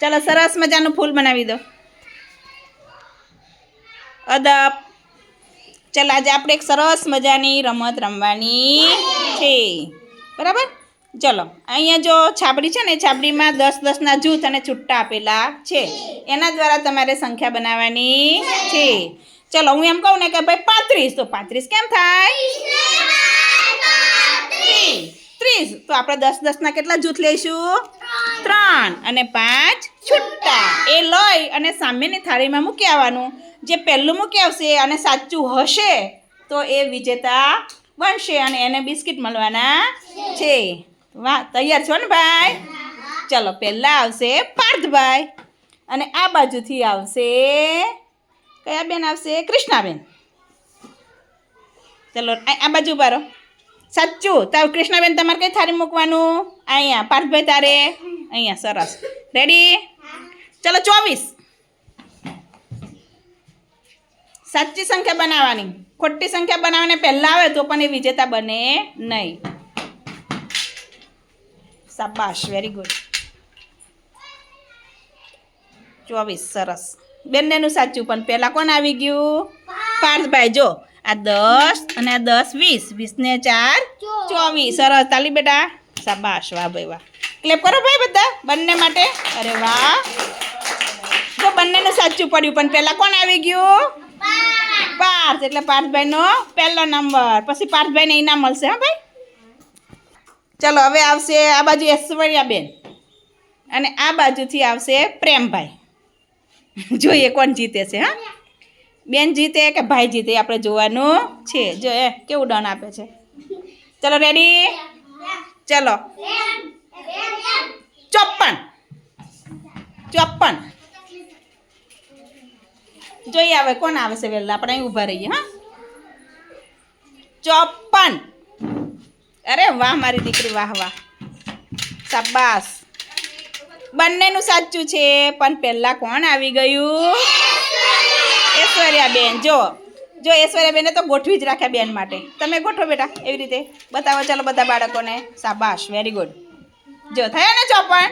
ચાલો સરસ મજાનું ફૂલ બનાવી દો. અદબ. ચાલો આજે આપણે એક સરસ મજાની રમત રમવાની છે. બરાબર? ચલો, અહીંયા જો છાબડી છે ને છાબડીમાં દસ દસના જૂથ અને છુટ્ટા આપેલા છે. એના દ્વારા તમારે સંખ્યા બનાવવાની છે. ચલો, હું એમ કહું ને કે ભાઈ પાંત્રીસ, તો પાંત્રીસ કેમ થાય? ત્રીસ. તો આપણે દસ દસના કેટલા જૂથ લઈશું? ત્રણ. અને પાંચ છૂટા. એ લઈ અને સામેની થાળીમાં મૂકી આવવાનું. જે પહેલું મૂકી આવશે અને સાચું હશે તો એ વિજેતા બનશે અને એને બિસ્કિટ મળવાના છે. વાહ તૈયાર છો ને ભાઈ? ચલો પહેલાં આવશે પાર્થભાઈ. અને આ બાજુથી આવશે કયા બેન આવશે? કૃષ્ણાબેન. ચલો આ આ બાજુ બારો સાચું. તાર કૃષ્ણાબેન, તમારે કઈ થાળી મૂકવાનું? અહીંયા, પાર્થભાઈ તારે? અહીંયા, સરસ. રેડી ચલો, ચોવીસ. સાચી સંખ્યા બનાવવાની. ખોટી સંખ્યા બનાવીને પહેલાં આવે તો પણ એ વિજેતા બને નહીં. શાબાશ વેરી ગુડ ચોવીસ, સરસ. બંનેનું સાચું, પણ પહેલાં કોણ આવી ગયું? પાર્થભાઈ, જો. આ દસ અને આ દસ વીસ. વીસ ને ચાર ચોવીસ. સરસ. તાલી બેટા. શાબાશ. વાહ ભાઈ વાહ. ક્લેપ કરો ભાઈ બધા. બંને માટે. અરે વાહ. જો બંનેનું સાચું પડ્યું પણ પહેલાં કોણ આવી ગયું? પાર્થ. એટલે પાર્થભાઈનો પહેલો નંબર. પછી પાર્થભાઈને ઇનામ મળશે હા ભાઈ. ચલો હવે આવશે આ બાજુ ઐશ્વર્યાબેન. અને આ બાજુથી આવશે પ્રેમભાઈ. જોઈએ કોણ જીતે છે હા? બેન જીતે કે ભાઈ જીતે આપણે જોવાનું છે. જો એ કેવું ડન આપે છે. ચલો રેડી ચલો. ચોપન ચોપન જોઈએ આવે કોણ આવે છે વહેલા? આપણે અહીં ઊભા રહીએ, હા? ચોપન અરે વાહ, મારી દીકરી, વાહ વાહ. શાબાશ. બંનેનું સાચું છે, પણ પહેલાં કોણ આવી ગયું? ઐશ્વર્યાબેન જો. જો ઐશ્વર્યાબેને તો ગોઠવી જ રાખ્યા બેન માટે. તમે ગોઠવો બેટા, એવી રીતે. બતાવો, ચાલો બધા બાળકોને. શાબાશ વેરી ગુડ જો, થયા ને ચોપણ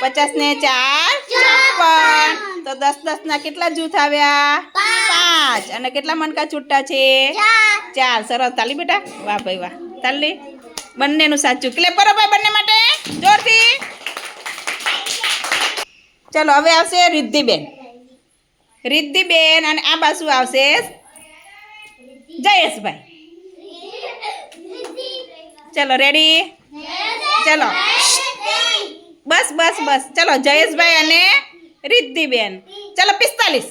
પચાસ ને ચાર, ચોપન. તો દસ દસ ના કેટલા જૂથ આવ્યા? પાંચ. અને કેટલા મણકા છૂટા છે? ચાર. સરસ, તાલી બેટા. વાહ ભાઈ વાહ. તાલી બંનેનું સાચું. ક્લેપ કરો ભાઈ બંને માટે. જોરથી. ચલો, હવે આવશે રિદ્ધિબેન. રિદ્ધિબેન અને આ બાજુ આવશે જયેશભાઈ. ચલો રેડી ચલો. બસ બસ બસ. ચલો, જયેશભાઈ અને રિદ્ધિબેન. ચલો, પિસ્તાલીસ.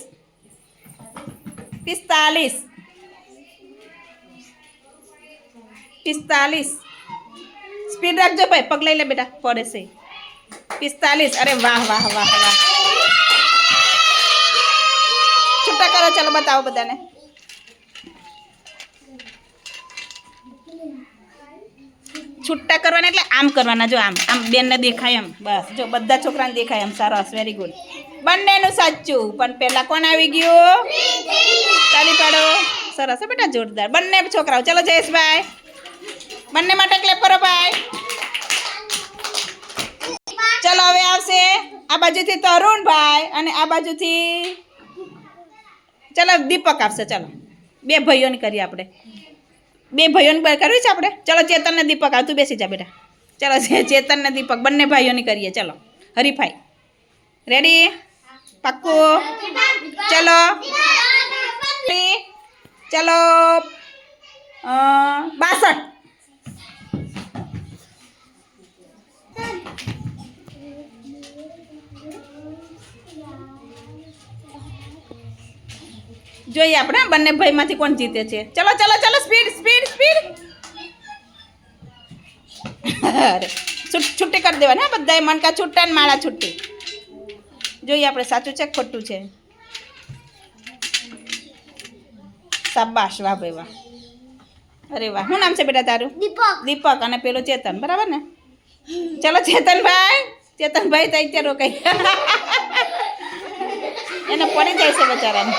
પિસ્તાલીસ. પિસ્તાલીસ. સ્પીડ રાખજો ભાઈ. પગ લઈ લે બેટા. પડે છે. પિસ્તાલીસ. અરે વાહ વાહ વાહ વાહ. છૂટા કરો, ચાલો બતાવો બધાને. છૂટા કરવાના એટલે આમ કરવાના, જો આમ આમ બેનને દેખાય એમ, બસ, જો બધા છોકરાને દેખાય એમ, સરસ વેરી ગુડ બંનેનું સાચું, પણ પહેલાં કોણ આવી ગયું? ચાલી પાડો. સરસ બેટા, જોરદાર. બંને છોકરાઓ, ચલો જયેશભાઈ. બંને માટે ક્લેપ કરો, ભાઈ. ચલો, હવે આવશે આ બાજુથી તરુણભાઈ અને આ બાજુથી ચલો, દીપક આવશે ચલો. બે ભાઈઓની કરીએ આપણે. બે ભાઈઓની કરવી છે આપણે? ચલો ચેતન ને દીપક આવતું બેસી જા બેટા. ચલો ચેતનને દીપક, બંને ભાઈઓની કરીએ, ચલો. હરીફાઈ. રેડી પાક્કું? ચાલો. ચલો. બાસઠ. જોઈએ આપણે બંને ભાઈમાંથી કોણ જીતે છે. ચલો ચલો ચલો સ્પીડ સ્પીડ સ્પીડ અરે છૂટ છૂટી કરી દેવાની બધાએ મણકા છૂટા ને માળા છૂટી. જોઈએ આપણે સાચું છે ખોટું છે? શાબાશ વાહ ભાઈ વાહ. અરે વાહ. શું નામ છે બેટા તારું? દીપક. દીપક અને પેલો ચેતન બરાબર ને? ચલો ચેતનભાઈ ચેતનભાઈ તો અત્યારે રોકાઈ એને પડી જાય છે બચારાને.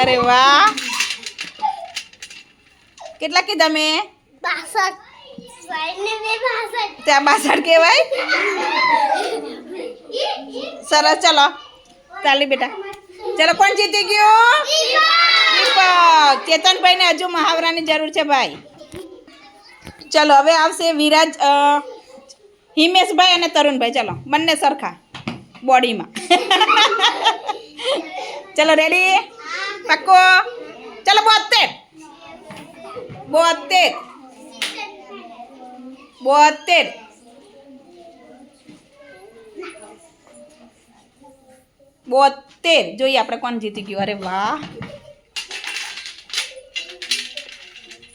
અરે વાહ. કેટલા કીધા મેં? ત્યાં બાસઠ કહેવાય? સરસ ચલો. ચાલી બેટા. ચલો કોણ જીતી ગયું? દીપક. ચેતનભાઈને હજુ મહાવરાની જરૂર છે ભાઈ. ચલો હવે આવશે વિરાજ હિમેશભાઈ અને તરુણભાઈ. ચલો બંને સરખા બોડીમાં. ચલો રેડી પક્કો ચલો બોતેર બોતેર બોતેર બોતેર જોઈએ આપણે કોણ જીતી ગયું અરે વાહ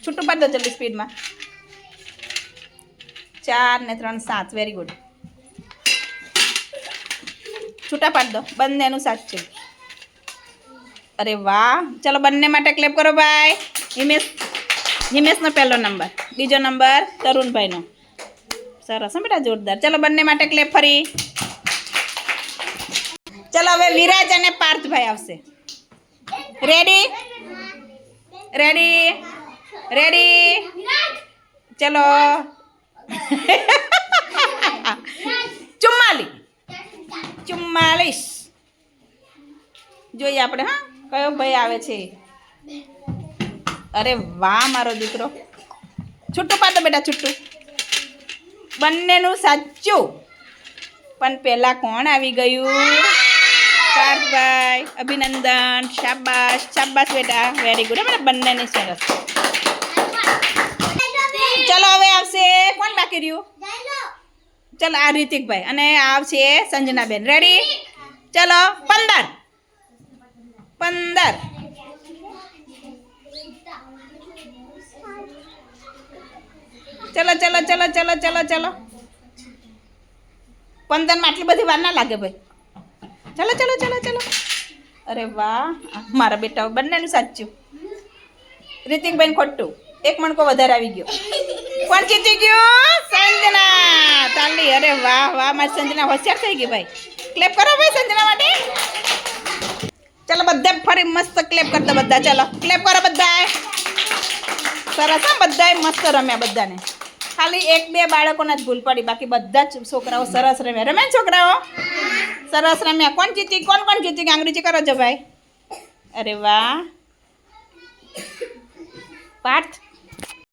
છૂટું પાડી દો જલ્દી સ્પીડમાં ચાર ને ત્રણ સાત વેરી ગુડ છૂટા પાડી દો બંનેનું સાચું અરે વાહ. ચલો બંને માટે ક્લેપ કરો ભાઈ. હિમેશ હિમેશનો પહેલો નંબર બીજો નંબર તરુણભાઈનો. સરસ હા બેટા, જોરદાર. ચલો બંને માટે ક્લેપ ફરી. ચલો હવે વિરાજ અને પાર્થભાઈ આવશે. રેડી રેડી રેડી ચલો. ચુમ્માલીસ. ચુમ્માલીસ. જોઈએ આપણે, હા? કયો ભાઈ આવે છે? અરે વાહ, મારો દીકરો. છૂટું પાડો બેટા છૂટું બંનેનું સાચું. પણ પહેલાં કોણ આવી ગયું? કાર્તભાઈ અભિનંદન, શાબાશ શાબાશ બેટા. વેરી ગુડ બેટા બંનેની સરસ. ચલો, હવે આવશે. કોણ બાકી રહ્યું? ચલો, આ રિતિકભાઈ. અને આવશે સંજનાબેન. રેડી ચલો, પંદર. પંદર. ચલો ચલો ચલો ચલો ચલો ચલો. પંદરમાં આટલી બધી વાર ના લાગે ભાઈ. ચલો ચલો ચલો ચલો. અરે વાહ, મારા બેટા બંનેનું સાચું. રિતિકભાઈ ખોટું. એક મણકો વધારે આવી ગયો. કોણ જીતી ગયો? સંજના. તાલી, અરે વાહ વાહ, મારી સંજના હોશિયાર થઈ ગઈ ભાઈ. ક્લેપ કરો ભાઈ સંજના માટે. ચલો બધા ફરી મસ્ત ક્લેપ કરતા બધા. ચલો ક્લેપ કરો બધા સરસ હા, બધાએ મસ્ત રમ્યા બધાને. ખાલી એક બે બાળકોને જ ભૂલ પડી, બાકી બધા જ છોકરાઓ સરસ રમ્યા. રમ્યા છોકરાઓ? સરસ રમ્યા. કોણ જીતી? કોણ કોણ જીતી? ગાંગડીજી કરો છો ભાઈ. અરે વાહ. પાર્થ?